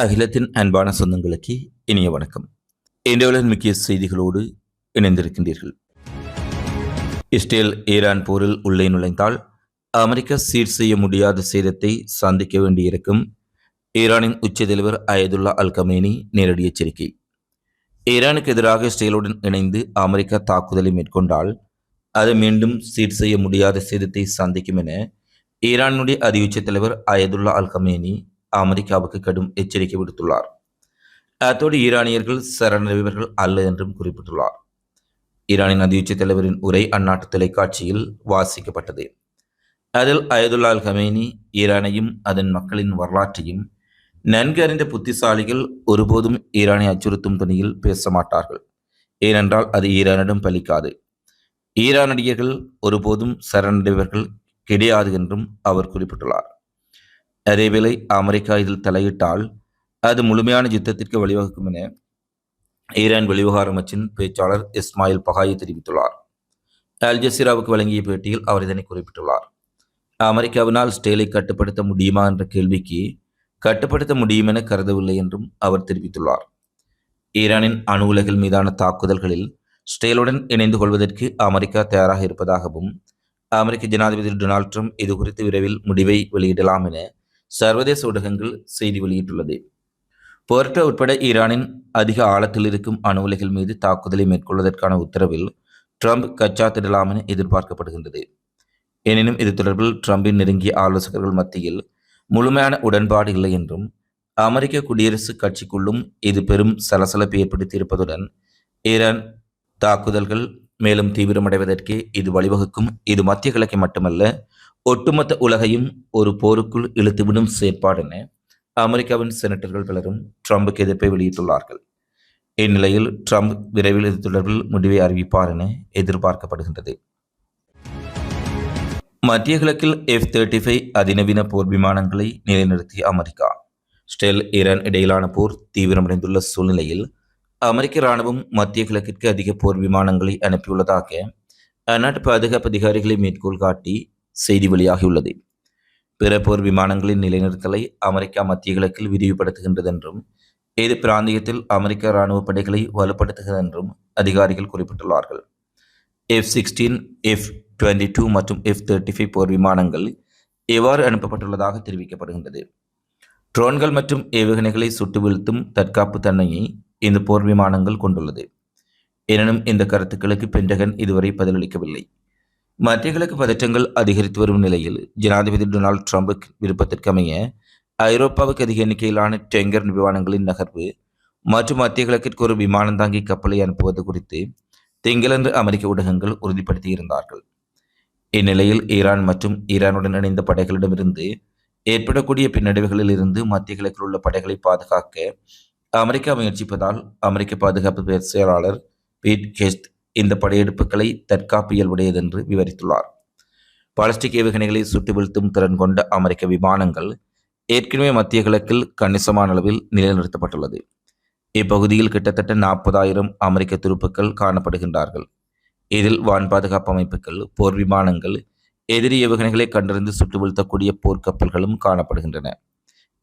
அகிலத்தின் அன்பான சொந்தங்களுக்கு இனிய வணக்கம். இன்றைய முக்கிய செய்திகளோடு இணைந்திருக்கின்றீர்கள். இஸ்ரேல் ஈரான் போரில் உள்ளே நுழைந்தால் அமெரிக்கா சீர் செய்ய முடியாத சேதத்தை சந்திக்க வேண்டியிருக்கும். ஈரானின் உச்ச தலைவர் அயதுல்லா அல் கமேனி நேரடி எச்சரிக்கை. ஈரானுக்கு எதிராக இஸ்ரேலுடன் இணைந்து அமெரிக்கா தாக்குதலை மேற்கொண்டால் அது மீண்டும் சீர் செய்ய முடியாத சேதத்தை சந்திக்கும் என ஈரானுடைய அதியுச்ச தலைவர் அயதுல்லா அல் கமேனி அமெரிக்காவுக்கு கடும் எச்சரிக்கை விடுத்துள்ளார். அத்தோடு ஈரானியர்கள் சரணடைவர்கள் அல்ல என்றும் குறிப்பிட்டுள்ளார். ஈரானின் அதியுச்ச தலைவரின் உரை அந்நாட்டு தொலைக்காட்சியில் வாசிக்கப்பட்டது. அதில் அயதுல்லால் ஹமேனி ஈரானையும் அதன் மக்களின் வரலாற்றையும் நன்கு அறிந்த புத்திசாலிகள் ஒருபோதும் ஈரானை அச்சுறுத்தும் துணியில் பேச மாட்டார்கள். ஏனென்றால் அது ஈரானிடம் பலிக்காது. ஈரானடியர்கள் ஒருபோதும் சரணடைவர்கள் கிடையாது என்றும் அவர் குறிப்பிட்டுள்ளார். அதேவேளை அமெரிக்கா இதில் தலையிட்டால் அது முழுமையான யுத்தத்திற்கு வழிவகுக்கும் என ஈரான் வெளிவகார அமைச்சின் பேச்சாளர் இஸ்மாயில் பகாயி தெரிவித்துள்ளார். அல் ஜசீராவுக்கு வழங்கிய பேட்டியில் அவர் இதனை குறிப்பிட்டுள்ளார். அமெரிக்காவினால் ஸ்டேலை கட்டுப்படுத்த முடியுமா என்ற கேள்விக்கு கட்டுப்படுத்த முடியும் என கருதவில்லை என்றும் அவர் தெரிவித்துள்ளார். ஈரானின் அணு உலகில் மீதான தாக்குதல்களில் ஸ்டேலுடன் இணைந்து கொள்வதற்கு அமெரிக்கா தயாராக இருப்பதாகவும் அமெரிக்க ஜனாதிபதி டொனால்ட் ட்ரம்ப் இது குறித்து விரைவில் முடிவை வெளியிடலாம் என சர்வதேச ஊடகங்கள் செய்தி வெளியிட்டுள்ளது. போர்ட்டோ உட்பட ஈரானின் அதிக ஆழத்தில் இருக்கும் அணு உலைகள் மீது தாக்குதலை மேற்கொள்வதற்கான உத்தரவில் ட்ரம்ப் கச்சாத்திடலாம் என எதிர்பார்க்கப்படுகின்றது. எனினும் இது தொடர்பில் ட்ரம்பின் நெருங்கிய ஆலோசகர்கள் மத்தியில் முழுமையான உடன்பாடு இல்லை என்றும் அமெரிக்க குடியரசுக் கட்சிக்குள்ளும் இது பெரும் சலசலப்பை ஏற்படுத்தியிருப்பதுடன் ஈரான் தாக்குதல்கள் மேலும் தீவிரமடைவதற்கு இது வழிவகுக்கும். இது மத்திய கிழக்கை மட்டுமல்ல ஒட்டுமொத்த உலகையும் ஒரு போருக்குள் இழுத்துவிடும் செயற்பாடென அமெரிக்காவின் செனட்டர்கள் பலரும் ட்ரம்புக்கு எதிர்ப்பை வெளியிட்டுள்ளார்கள். இந்நிலையில் ட்ரம்ப் விரைவில் இது தொடர்பில் முடிவை அறிவிப்பார் என எதிர்பார்க்கப்படுகின்றது. மத்திய கிழக்கில் எஃப் தேர்ட்டி ஃபைவ் அதிநவீன போர் விமானங்களை நிலைநிறுத்திய அமெரிக்கா ஸ்டெல் ஈரான் இடையிலான போர் தீவிரமடைந்துள்ள சூழ்நிலையில் அமெரிக்க இராணுவம் மத்திய கிழக்கிற்கு அதிக போர் விமானங்களை அனுப்பியுள்ளதாக அந்நாட்டு பாதுகாப்பு அதிகாரிகளை மேற்கோள் காட்டி செய்தி வெளியாகியுள்ளது. பிற போர் விமானங்களின் நிலைநிறுத்தலை அமெரிக்கா மத்திய கிழக்கில் விரிவுபடுத்துகின்றது என்றும் இது பிராந்தியத்தில் அமெரிக்க இராணுவ படைகளை வலுப்படுத்துகிறது என்றும் அதிகாரிகள் குறிப்பிட்டுள்ளார்கள். F sixteen F twenty two மற்றும் எஃப் தேர்ட்டி ஃபைவ் போர் விமானங்கள் எவ்வாறு அனுப்பப்பட்டுள்ளதாக தெரிவிக்கப்படுகின்றது. ட்ரோன்கள் மற்றும் ஏவுகணைகளை சுட்டு வீழ்த்தும் தற்காப்பு தன்மையை இந்த போர் விமானங்கள் கொண்டுள்ளது. எனினும் இந்த கருத்துக்களுக்கு பென்டகன் இதுவரை பதிலளிக்கவில்லை. மத்திய கிழக்கு பதற்றங்கள் அதிகரித்து வரும் நிலையில் ஜனாதிபதி டொனால்டு ட்ரம்ப் விருப்பத்திற்கு அமைய ஐரோப்பாவுக்கு அதிக எண்ணிக்கையிலான டெங்கர் விமானங்களின் நகர்வு மற்றும் மத்திய கிழக்கிற்கு ஒரு விமானம் தாங்கி கப்பலை அனுப்புவது குறித்து திங்களன்று அமெரிக்க ஊடகங்கள் உறுதிப்படுத்தியிருந்தார்கள் இந்நிலையில் ஈரான் மற்றும் ஈரானுடன் இணைந்த படைகளிடமிருந்து ஏற்படக்கூடிய பின்னடைவுகளில் இருந்து மத்திய கிழக்கில் உள்ள படைகளை பாதுகாக்க அமெரிக்கா முயற்சிப்பதால் அமெரிக்க பாதுகாப்பு செயலாளர் பீட் கெஸ்ட் இந்த படையெடுப்புகளை தற்காப்பு உடையதென்று விவரித்துள்ளார். பாலிஸ்டிக் ஏவுகணைகளை சுட்டு வீழ்த்தும் திறன் கொண்ட அமெரிக்க விமானங்கள் ஏற்கனவே மத்திய கிழக்கில் கணிசமான அளவில் நிலைநிறுத்தப்பட்டுள்ளது. இப்பகுதியில் கிட்டத்தட்ட நாற்பதாயிரம் அமெரிக்க துருப்புக்கள் காணப்படுகின்றார்கள். இதில் வான் பாதுகாப்பு அமைப்புகள் போர் விமானங்கள் எதிரி ஏவுகணைகளை கண்டறிந்து சுட்டு வீழ்த்தக்கூடிய போர்க்கப்பல்களும் காணப்படுகின்றன.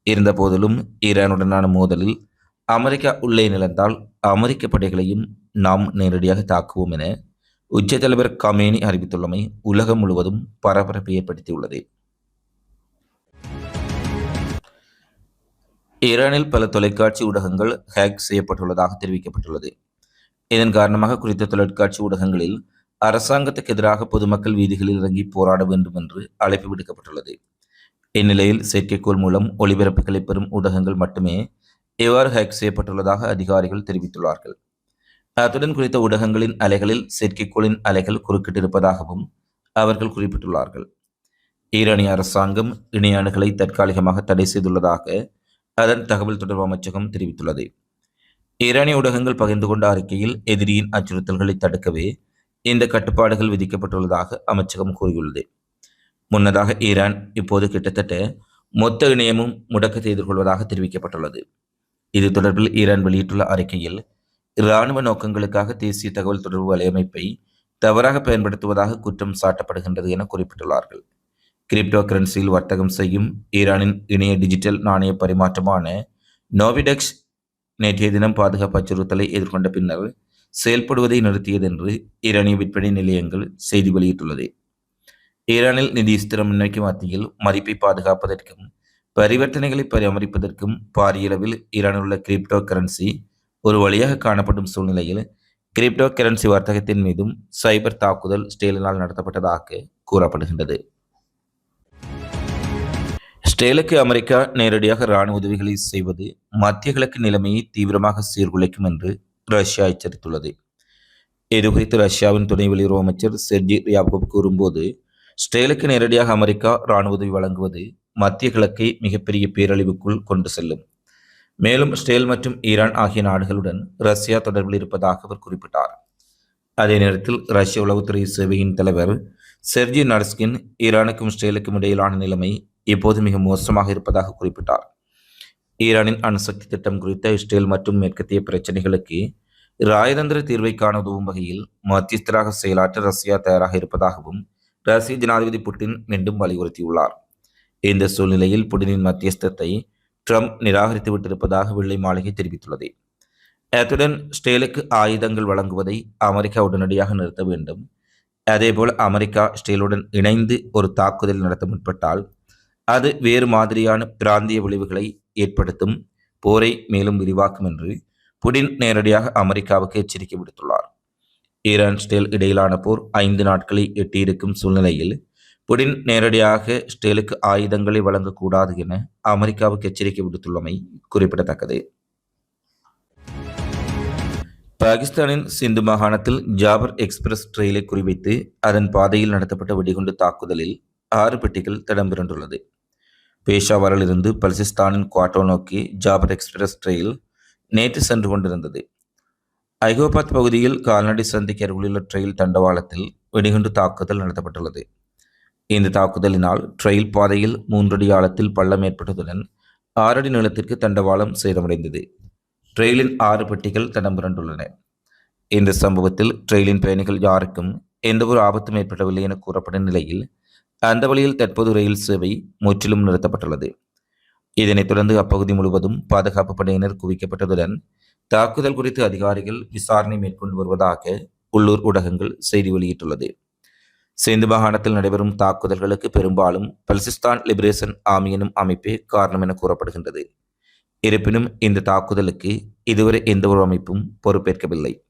இருந்த போதிலும் ஈரானுடனான மோதலில் அமெரிக்கா உள்ளே நிலந்தால் அமெரிக்க படைகளையும் நாம் நேரடியாக தாக்குவோம் என உச்ச தலைவர் கமேனி அறிவித்துள்ளமை உலகம் முழுவதும் பரபரப்பை ஏற்படுத்தியுள்ளது. ஈரானில் பல தொலைக்காட்சி ஊடகங்கள் ஹேக் செய்யப்பட்டுள்ளதாக தெரிவிக்கப்பட்டுள்ளது. இதன் காரணமாக குறித்த தொலைக்காட்சி ஊடகங்களில் அரசாங்கத்துக்கு எதிராக பொதுமக்கள் வீதிகளில் இறங்கி போராட வேண்டும் என்று அழைப்பு விடுக்கப்பட்டுள்ளது. இந்நிலையில் செயற்கைக்கோள் மூலம் ஒளிபரப்புகளை பெறும் ஊடகங்கள் மட்டுமே எவ்வாறு ஹேக் செய்யப்பட்டுள்ளதாக அதிகாரிகள் தெரிவித்துள்ளார்கள். அத்துடன் குறித்த ஊடகங்களின் அலைகளில் செயற்கைக்கோளின் அலைகள் குறுக்கிட்டிருப்பதாகவும் அவர்கள் குறிப்பிட்டுள்ளார்கள். ஈரானிய அரசாங்கம் இணையாணுகளை தற்காலிகமாக தடை செய்துள்ளதாக அதன் தகவல் தொடர்பு அமைச்சகம் தெரிவித்துள்ளது. ஈரானிய ஊடகங்கள் பகிர்ந்து கொண்ட அறிக்கையில் எதிரியின் அச்சுறுத்தல்களை தடுக்கவே இந்த கட்டுப்பாடுகள் விதிக்கப்பட்டுள்ளதாக அமைச்சகம் கூறியுள்ளது. முன்னதாக ஈரான் இப்போது கிட்டத்தட்ட மொத்த இணையமும் முடக்கத்தை எதிர்கொள்வதாக தெரிவிக்கப்பட்டுள்ளது. இது தொடர்பில் ஈரான் வெளியிட்டுள்ள அறிக்கையில் இராணுவ நோக்கங்களுக்காக தேசிய தகவல் தொடர்பு வலையமைப்பை தவறாக பயன்படுத்துவதாக குற்றம் சாட்டப்படுகின்றது என குறிப்பிட்டுள்ளார்கள். கிரிப்டோ கரன்சியில் வர்த்தகம் செய்யும் ஈரானின் இணைய டிஜிட்டல் நாணய பரிமாற்றமான நோவிடெக்ஸ் நேற்றைய தினம் பாதுகாப்பு அச்சுறுத்தலை எதிர்கொண்ட பின்னர் செயல்படுவதை நிறுத்தியது என்று ஈரானிய விற்பனை நிலையங்கள் செய்தி வெளியிட்டுள்ளது. ஈரானில் நிதி ஸ்திரமின்மைக்கு மத்தியில் மதிப்பை பாதுகாப்பதற்கும் பரிவர்த்தனைகளை பராமரிப்பதற்கும் பாரியளவில் ஈரானில் உள்ள கிரிப்டோ கரன்சி ஒரு வழியாக காணப்படும் சூழ்நிலையில் கிரிப்டோ கரன்சி வர்த்தகத்தின் மீதும் சைபர் தாக்குதல் ஸ்டேலினால் நடத்தப்பட்டதாக கூறப்படுகின்றது. ஸ்டேலுக்கு அமெரிக்கா நேரடியாக இராணுவ உதவிகளை செய்வது மத்திய கிழக்கு நிலைமையை தீவிரமாக சீர்குலைக்கும் என்று ரஷ்யா எச்சரித்துள்ளது. இதுகுறித்து ரஷ்யாவின் துணை வெளியுறவு அமைச்சர் செர்ஜி ரியாபோவ் கூறும்போது ஸ்டேலுக்கு நேரடியாக அமெரிக்கா இராணுவ உதவி வழங்குவது மத்திய கிழக்கை மிகப்பெரிய பேரழிவுக்குள் கொண்டு செல்லும். மேலும் ஸ்டேல் மற்றும் ஈரான் ஆகிய நாடுகளுடன் ரஷ்யா தொடர்பில் இருப்பதாக அவர் குறிப்பிட்டார். அதே நேரத்தில் ரஷ்ய உளவுத்துறை சேவையின் தலைவர் செர்ஜி நர்ஸ்கின் ஈரானுக்கும் ஸ்டேலுக்கும் இடையிலான நிலைமை இப்போது மிக மோசமாக இருப்பதாக குறிப்பிட்டார். ஈரானின் அணுசக்தி திட்டம் குறித்த இஸ்ரேல் மற்றும் மேற்கத்திய பிரச்சினைகளுக்கு ராயதந்திர தீர்வை காண உதவும் வகையில் மத்தியஸ்தராக செயலாற்ற ரஷ்யா தயாராக இருப்பதாகவும் ரஷ்ய ஜனாதிபதி புட்டின் மீண்டும் வலியுறுத்தியுள்ளார். இந்த சூழ்நிலையில் புடினின் மத்தியஸ்தத்தை ட்ரம்ப் நிராகரித்து விட்டிருப்பதாக வெள்ளை மாளிகை தெரிவித்துள்ளது. அத்துடன் ஸ்டேலுக்கு ஆயுதங்கள் வழங்குவதை அமெரிக்கா உடனடியாக நிறுத்த வேண்டும். அதேபோல் அமெரிக்கா ஸ்டேலுடன் இணைந்து ஒரு தாக்குதல் நடத்த முற்பட்டால் அது வேறு மாதிரியான பிராந்திய விளைவுகளை ஏற்படுத்தும் போரை மேலும் விரிவாக்கும் என்று புடின் நேரடியாக அமெரிக்காவுக்கு எச்சரிக்கை விடுத்துள்ளார். ஈரான் ஸ்டேல் இடையிலான போர் ஐந்து நாட்களை எட்டியிருக்கும் சூழ்நிலையில் புடின் நேரடியாக ஸ்டேலுக்கு ஆயுதங்களை வழங்கக்கூடாது என அமெரிக்காவுக்கு எச்சரிக்கை விடுத்துள்ளமை குறிப்பிடத்தக்கது. பாகிஸ்தானின் சிந்து மாகாணத்தில் ஜாபர் எக்ஸ்பிரஸ் ரயிலை குறிவைத்து அதன் பாதையில் நடத்தப்பட்ட வெடிகுண்டு தாக்குதலில் ஆறு பெட்டிகள் தடம்பிரண்டுள்ளது. பேஷாவரிலிருந்து பல்சிஸ்தானின் குவாட்டோ நோக்கி ஜாபர் எக்ஸ்பிரஸ் ரயில் நேற்று சென்று கொண்டிருந்தது. ஐகோபாத் பகுதியில் கால்நடை சந்திக்கு அருகிலுள்ள ட்ரெயில் தண்டவாளத்தில் வெடிகுண்டு தாக்குதல் நடத்தப்பட்டுள்ளது. இந்த தாக்குதலினால் ட்ரெயில் பாதையில் மூன்றடி ஆழத்தில் பள்ளம் ஏற்பட்டதுடன் ஆறடி நிலத்திற்கு தண்டவாளம் சேதமடைந்தது. ட்ரெயிலின் ஆறு பெட்டிகள் தடம்புரண்டுள்ளன. இந்த சம்பவத்தில் ட்ரெயிலின் பயணிகள் யாருக்கும் எந்தவொரு ஆபத்தும் ஏற்படவில்லை என கூறப்படும் நிலையில் அந்த வழியில் தற்போது ரயில் சேவை முற்றிலும் நிறுத்தப்பட்டுள்ளது. இதனைத் தொடர்ந்து அப்பகுதி முழுவதும் பாதுகாப்பு படையினர் குவிக்கப்பட்டதுடன் தாக்குதல் குறித்து அதிகாரிகள் விசாரணை மேற்கொண்டு வருவதாக உள்ளூர் ஊடகங்கள் செய்தி வெளியிட்டுள்ளது. சிந்து மாகாணத்தில் நடைபெறும் தாக்குதல்களுக்கு பெரும்பாலும் பல்சிஸ்தான் லிபரேஷன் ஆர்மி எனும் அமைப்பே காரணம் என கூறப்படுகின்றது. இருப்பினும் இந்த தாக்குதலுக்கு இதுவரை எந்த ஒரு அமைப்பும் பொறுப்பேற்கவில்லை.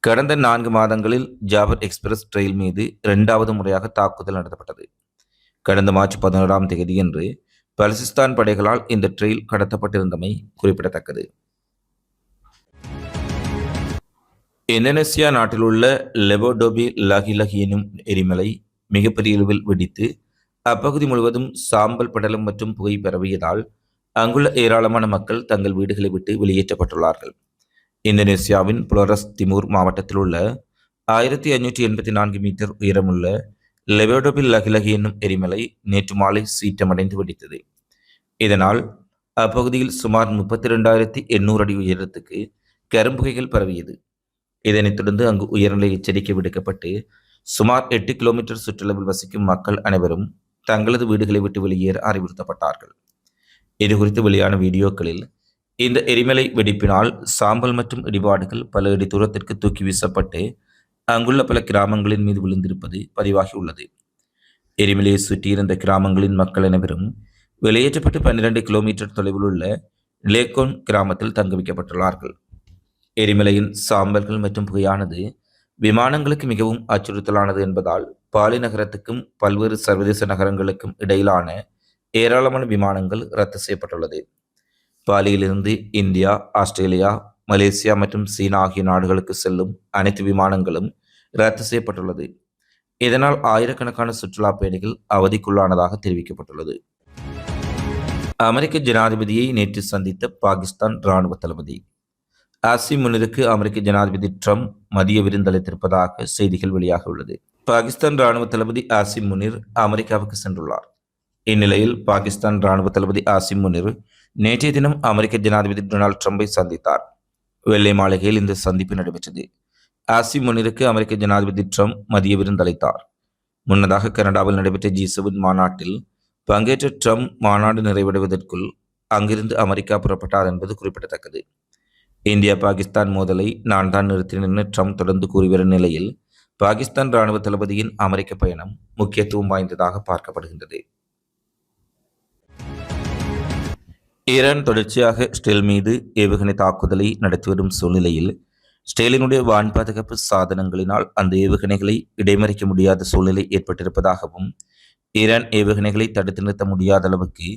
கடந்த நான்கு மாதங்களில் ஜாபர் எக்ஸ்பிரஸ் ரயில் மீது இரண்டாவது முறையாக தாக்குதல் நடத்தப்பட்டது. கடந்த மார்ச் பதினோராம் தேதியன்று பலசிஸ்தான் படைகளால் இந்த ட்ரெயில் கடத்தப்பட்டிருந்தமை குறிப்பிடத்தக்கது. இந்தோனேசியா நாட்டில் உள்ள லெபோடோபி லகி லகி எனும் எரிமலை மிகப்பெரிய அளவில் வெடித்து அப்பகுதி முழுவதும் சாம்பல் படலம் மற்றும் புகை பரவியதால் அங்குள்ள ஏராளமான மக்கள் தங்கள் வீடுகளை விட்டு வெளியேற்றப்பட்டுள்ளார்கள். இந்தோனேசியாவின் புளோரஸ் திமூர் மாவட்டத்தில் உள்ள ஆயிரத்தி ஐநூற்றி எண்பத்தி நான்கு மீட்டர் உயரமுள்ள லெபோடோபில் லகிலகி என்னும் எரிமலை நேற்று மாலை சீற்றமடைந்து வெடித்தது. இதனால் அப்பகுதியில் சுமார் முப்பத்தி ரெண்டாயிரத்தி எண்ணூறு அடி உயரத்துக்கு கரும்புகைகள் பரவியது. இதனைத் தொடர்ந்து அங்கு உயர்நிலை எச்சரிக்கை விடுக்கப்பட்டு சுமார் எட்டு கிலோமீட்டர் சுற்றளவில் வசிக்கும் மக்கள் அனைவரும் தங்களது வீடுகளை விட்டு வெளியேற அறிவுறுத்தப்பட்டார்கள். இது குறித்து வெளியான வீடியோக்களில் இந்த எரிமலை வெடிப்பினால் சாம்பல் மற்றும் இடிபாடுகள் பல அடி தூரத்திற்கு தூக்கி வீசப்பட்டு அங்குள்ள பல கிராமங்களின் மீது விழுந்திருப்பது பதிவாகியுள்ளது எரிமலையை சுற்றியிருந்த கிராமங்களின் மக்கள் அனைவரும் வெளியேற்றப்பட்டு பன்னிரண்டு கிலோமீட்டர் தொலைவில் உள்ள லேகோன் கிராமத்தில் தங்க வைக்கப்பட்டுள்ளார்கள். எரிமலையின் சாம்பல்கள் மற்றும் புகையானது விமானங்களுக்கு மிகவும் அச்சுறுத்தலானது என்பதால் பாலி நகரத்துக்கும் பல்வேறு சர்வதேச நகரங்களுக்கும் இடையிலான ஏராளமான விமானங்கள் ரத்து செய்யப்பட்டுள்ளது. பாலியிலிருந்து இந்தியா ஆஸ்திரேலியா மலேசியா மற்றும் சீனா ஆகிய நாடுகளுக்கு செல்லும் அனைத்து விமானங்களும் ரத்து செய்யப்பட்டுள்ளது. இதனால் ஆயிரக்கணக்கான சுற்றுலா பயணிகள் அவதிக்குள்ளானதாக தெரிவிக்கப்பட்டுள்ளது. அமெரிக்க ஜனாதிபதியை நேற்று சந்தித்த பாகிஸ்தான் இராணுவ தளபதி ஆசிம் அமெரிக்க ஜனாதிபதி ட்ரம்ப் மதிய விருந்தளித்திருப்பதாக செய்திகள் வெளியாக உள்ளது. பாகிஸ்தான் இராணுவ தளபதி ஆசிம் முனிர் அமெரிக்காவுக்கு சென்றுள்ளார். இந்நிலையில் பாகிஸ்தான் இராணுவ தளபதி ஆசிம் முனிர் நேற்றைய தினம் அமெரிக்க ஜனாதிபதி டொனால்டு ட்ரம்பை சந்தித்தார். வெள்ளை மாளிகையில் இந்த சந்திப்பு நடைபெற்றது. ஆசிம் முனிருக்கு அமெரிக்க ஜனாதிபதி ட்ரம்ப் மதிய விருந்தளித்தார். முன்னதாக கனடாவில் நடைபெற்ற ஜி செவன் மாநாட்டில் பங்கேற்ற ட்ரம்ப் மாநாடு நிறைவடைவதற்குள் அங்கிருந்து அமெரிக்கா புறப்பட்டார் என்பது குறிப்பிடத்தக்கது. இந்தியா பாகிஸ்தான் மோதலை நான் தான் நிறுத்தினேன் என ட்ரம்ப் தொடர்ந்து கூறி வரும் நிலையில் பாகிஸ்தான் ராணுவ தளபதியின் அமெரிக்க பயணம் முக்கியத்துவம் வாய்ந்ததாக பார்க்கப்படுகின்றது. ஈரான் தொடர்ச்சியாக ஸ்டெல் மீது ஏவுகணை தாக்குதலை நடத்தி வரும் சூழ்நிலையில் ஸ்டெலினுடைய வான் பாதுகாப்பு சாதனங்களினால் அந்த ஏவுகணைகளை இடைமறிக்க முடியாத சூழ்நிலை ஏற்பட்டிருப்பதாகவும் ஈரான் ஏவுகணைகளை தடுத்து நிறுத்த முடியாத அளவுக்கு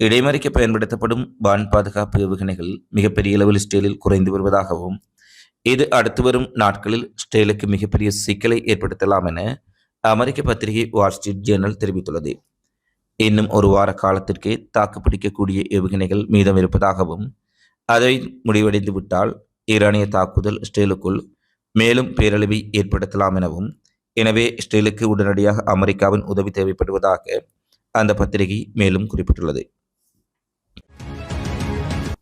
இடைமறிக்க பயன்படுத்தப்படும் வான் பாதுகாப்பு ஏவுகணைகள் மிகப்பெரிய அளவில் ஸ்டேலில் குறைந்து வருவதாகவும் இது அடுத்து வரும் நாட்களில் ஸ்டேலுக்கு மிகப்பெரிய சிக்கலை ஏற்படுத்தலாம் என அமெரிக்க பத்திரிகை வால் ஸ்ட்ரீட் ஜேர்னல் தெரிவித்துள்ளது. இன்னும் ஒரு வார காலத்திற்கே தாக்குப்பிடிக்கக்கூடிய ஏவுகணைகள் மீதம் இருப்பதாகவும் அதை முடிவடைந்து விட்டால் ஈரானிய தாக்குதல் ஸ்டேலுக்குள் மேலும் பேரழிவை ஏற்படுத்தலாம் எனவும் எனவே ஸ்டேலுக்கு உடனடியாக அமெரிக்காவின் உதவி தேவைப்படுவதாக அந்த பத்திரிகை மேலும் குறிப்பிட்டுள்ளது.